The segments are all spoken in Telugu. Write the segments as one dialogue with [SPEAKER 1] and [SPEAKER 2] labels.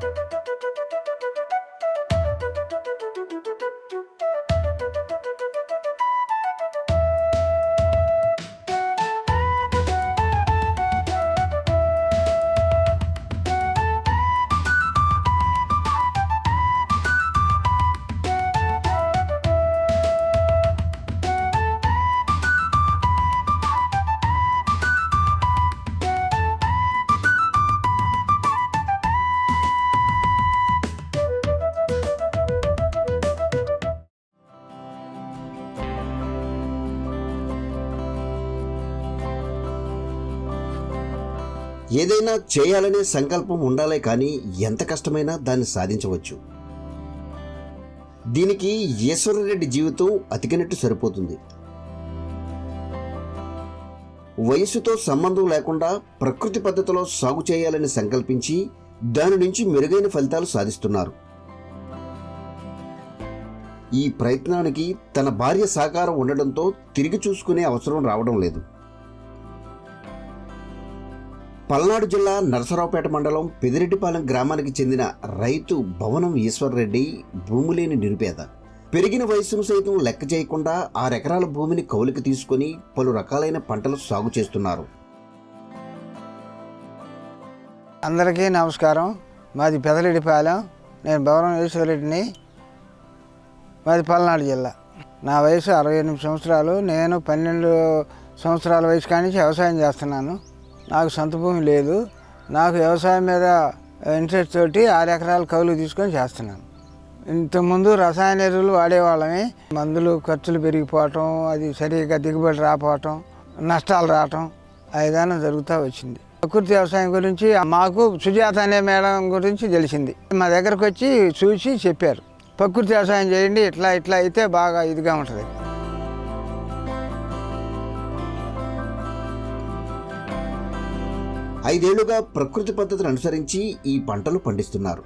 [SPEAKER 1] thank you ఏదైనా చేయాలనే సంకల్పం ఉండాలే కానీ ఎంత కష్టమైనా దాన్ని సాధించవచ్చు. దీనికి ఈశ్వరరెడ్డి జీవితం అతికినట్టు సరిపోతుంది. వయసుతో సంబంధం లేకుండా ప్రకృతి పద్ధతిలో సాగు చేయాలని సంకల్పించి దాని నుంచి మెరుగైన ఫలితాలు సాధిస్తున్నారు. ఈ ప్రయత్నానికి తన భార్య సహకారం ఉండడంతో తిరిగి చూసుకునే అవసరం రావడం లేదు. పల్నాడు జిల్లా నరసరావుపేట మండలం పెదిరెడ్డిపాలెం గ్రామానికి చెందిన రైతు భవనం ఈశ్వర్రెడ్డి భూమి లేని నిరుపేద. పెరిగిన వయసును సైతం లెక్క చేయకుండా ఆరెకరాల భూమిని కౌలుకి తీసుకొని పలు రకాలైన పంటలు సాగు చేస్తున్నారు.
[SPEAKER 2] అందరికీ నమస్కారం. మాది పెదరెడ్డిపాలెం. నేను భవనం ఈశ్వరెడ్డిని మాది పల్నాడు జిల్లా. నా వయసు అరవై ఎనిమిది సంవత్సరాలు. నేను పన్నెండు సంవత్సరాల వయసు కానించి వ్యవసాయం చేస్తున్నాను. నాకు సొంత భూమి లేదు. నాకు వ్యవసాయం మీద ఇంట్రెస్ట్ తోటి ఆరు ఎకరాలు కౌలు తీసుకొని చేస్తున్నాను. ఇంతకుముందు రసాయన ఎరువులు వాడేవాళ్ళమే. మందులు ఖర్చులు పెరిగిపోవటం అది సరిగ్గా దిగుబడి రాపోవటం నష్టాలు రావటం ఆ విధానం జరుగుతూ వచ్చింది. ప్రకృతి వ్యవసాయం గురించి మాకు సుజాత అనే మేడం గురించి తెలిసింది. మా దగ్గరకు వచ్చి చూసి చెప్పారు. ప్రకృతి వ్యవసాయం చేయండి ఇట్లా ఇట్లా అయితే బాగా ఇదిగా ఉంటుంది.
[SPEAKER 1] ఐదేళ్ళుగా ప్రకృతి పద్ధతిని అనుసరించి ఈ పంటలు పండిస్తున్నారు.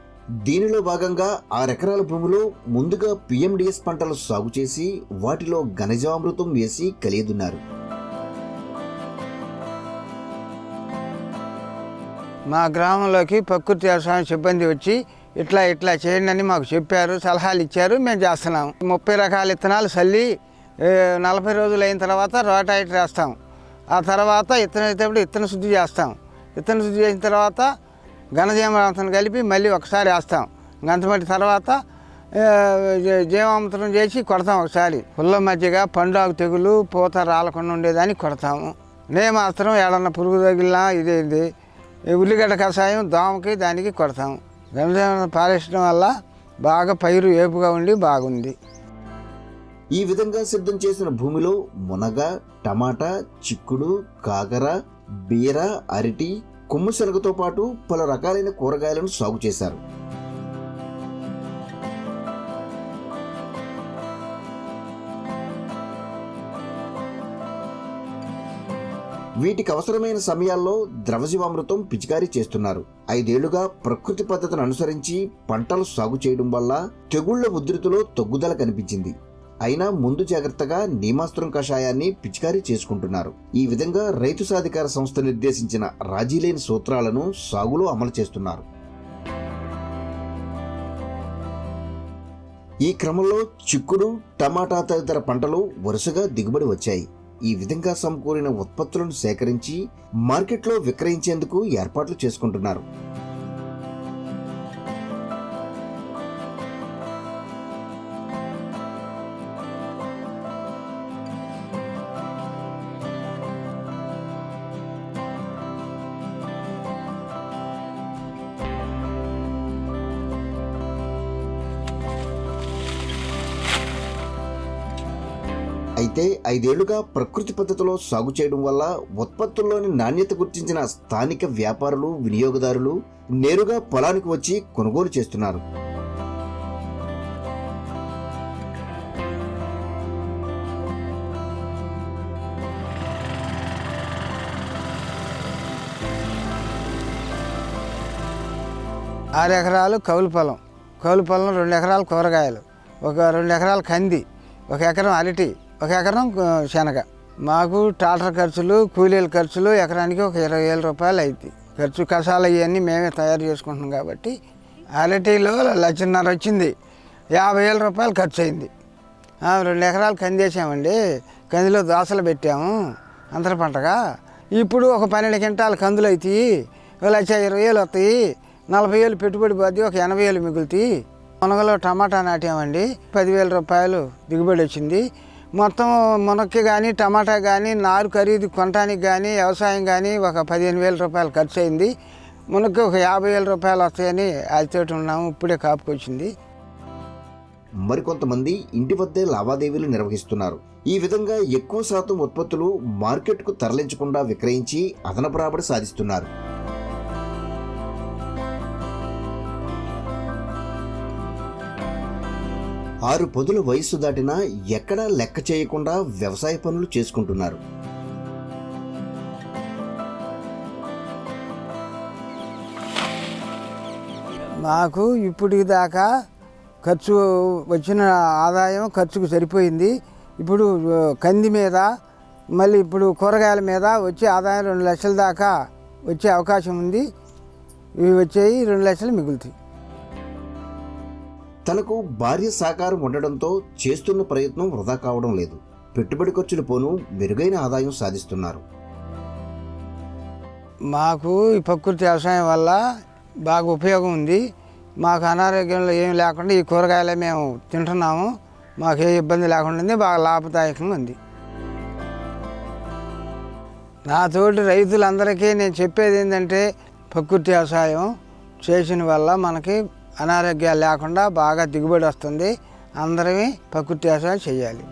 [SPEAKER 1] దీనిలో భాగంగా ఆరెకరాల భూమిలో ముందుగా పిఎండిఎస్ పంటలు సాగు చేసి వాటిలో ఘనజామృతం వేసి కలియదున్నారు.
[SPEAKER 2] మా గ్రామంలోకి ప్రకృతి వ్యవసాయం సిబ్బంది వచ్చి ఇట్లా ఇట్లా చేయండి అని మాకు చెప్పారు సలహాలు ఇచ్చారు మేము చేస్తున్నాము ముప్పై రకాల విత్తనాలు చల్లి నలభై రోజులు అయిన తర్వాత రోటాయిట్ వేస్తాం. ఆ తర్వాత విత్తనం అయితే ఇత్తన శుద్ధి చేస్తాం. విత్తన శుద్ధి చేసిన తర్వాత ఘనజీవామృతం కలిపి మళ్ళీ ఒకసారి వేస్తాం. గంతమట్టి తర్వాత జీవామృతం చేసి కొడతాం ఒకసారి. పుల్ల మధ్యగా పండుగ తెగులు పూత రాలకుండా ఉండేదాన్ని కొడతాము. నేమాస్త్రం ఏడన్నా పురుగు తగిలినా ఇదేంది ఉల్లిగడ్డ కషాయం దోమకి దానికి కొడతాము గంజాయం పారేయడం వల్ల బాగా పైరు ఏపుగా ఉండి బాగుంది.
[SPEAKER 1] ఈ విధంగా సిద్ధం చేసిన భూమిలో మునగ టమాటా చిక్కుడు కాకర బీర అరటి కొమ్ము శనగతో పాటు పలు రకాలైన కూరగాయలను సాగు చేశారు. వీటికి అవసరమైన సమయాల్లో ద్రవజీవామృతం పిచికారీ చేస్తున్నారు. ఐదేళ్ళుగా ప్రకృతి పద్ధతిని అనుసరించి పంటలు సాగు చేయడం వల్ల తెగుళ్ళ ఉధృతిలో తగ్గుదల కనిపించింది. అయినా ముందు జాగ్రత్తగా నీమాస్త్రం కషాయాన్ని పిచికారీ చేసుకుంటున్నారు. ఈ విధంగా రైతు సాధికార సంస్థ నిర్దేశించిన రాజీలేని సూత్రాలను సాగులో అమలు చేస్తున్నారు. ఈ క్రమంలో చిక్కుడు టమాటా తదితర పంటలు వరుసగా దిగుబడి వచ్చాయి. ఈ విధంగా సమకూరిన ఉత్పత్తులను సేకరించి మార్కెట్లో విక్రయించేందుకు ఏర్పాట్లు చేసుకుంటున్నారు. అయితే ఐదేళ్ళుగా ప్రకృతి పద్ధతిలో సాగు చేయడం వల్ల ఉత్పత్తుల్లోని నాణ్యత గుర్తించిన స్థానిక వ్యాపారులు వినియోగదారులు నేరుగా పొలానికి వచ్చి కొనుగోలు చేస్తున్నారు.
[SPEAKER 2] ఆరు ఎకరాలు కౌలు పొలం. కౌలు పొలం రెండు ఎకరాలు కూరగాయలు ఒక రెండు ఎకరాలు కంది ఒక ఎకరం అరటి ఒక ఎకరం శనగ. మాకు ట్రాక్టర్ ఖర్చులు కూలీల ఖర్చులు ఎకరానికి ఒక ఇరవై వేల రూపాయలు అవుతాయి ఖర్చు కషాలు అవన్నీ మేమే తయారు చేసుకుంటున్నాం కాబట్టి అరటిలో లక్షన్నర వచ్చింది. యాభై వేల రూపాయలు ఖర్చు అయింది. రెండు ఎకరాలు కందేసామండి కందిలో దోసలు పెట్టాము. అంతర పంటగా. ఇప్పుడు ఒక పన్నెండు క్వింటాలు కందులు అవుతాయి లక్ష ఇరవై వేలు వస్తాయి నలభై వేలు పెట్టుబడి పోతే ఒక ఎనభై వేలు మిగులుతాయి. మునగలో టమాటా నాటామండి. పదివేల రూపాయలు దిగుబడి వచ్చింది. మొత్తం మునక్కి కానీ టమాటా కానీ నారు ఖరీదు కొనటానికి కానీ వ్యవసాయం కానీ ఒక పదిహేను వేల రూపాయలు ఖర్చు అయింది మునక్కి ఒక యాభై వేల రూపాయలు వస్తాయని అదితోటి ఉన్నాము. ఇప్పుడే కాపుకొచ్చింది
[SPEAKER 1] మరికొంతమంది ఇంటి వద్దే లావాదేవీలు నిర్వహిస్తున్నారు. ఈ విధంగా ఎక్కువ శాతం ఉత్పత్తులు మార్కెట్కు తరలించకుండా విక్రయించి అదనపు రాబడి సాధిస్తున్నారు. ఆరు పదుల వయస్సు దాటినా ఎక్కడా లెక్క చేయకుండా వ్యవసాయ పనులు చేసుకుంటున్నారు.
[SPEAKER 2] మాకు ఇప్పటికి దాకా ఖర్చు వచ్చిన ఆదాయం ఖర్చుకు సరిపోయింది. ఇప్పుడు కంది మీద మళ్ళీ ఇప్పుడు కూరగాయల మీద వచ్చే ఆదాయం రెండు లక్షల దాకా వచ్చే అవకాశం ఉంది. ఇవి వచ్చేవి రెండు లక్షలు మిగులుతాయి.
[SPEAKER 1] తనకు భార్య సహకారం ఉండడంతో చేస్తున్న ప్రయత్నం వృధా కావడం లేదు. పెట్టుబడి ఖర్చులు పోను మెరుగైన ఆదాయం సాధిస్తున్నారు.
[SPEAKER 2] మాకు ఈ ప్రకృతి వ్యవసాయం వల్ల బాగా ఉపయోగం ఉంది. మాకు అనారోగ్యంలో ఏమి లేకుండా ఈ కూరగాయలే మేము తింటున్నాము. మాకు ఏ ఇబ్బంది లేకుండా ఉంది బాగా లాభదాయకంగా ఉంది. నా తోటి రైతులందరికీ నేను చెప్పేది ఏంటంటే ప్రకృతి వ్యవసాయం చేసిన వల్ల మనకి అనారోగ్యాలు లేకుండా బాగా దిగుబడి వస్తుంది. అందరమే ప్రకృతి వ్యవసాయం చేయాలి.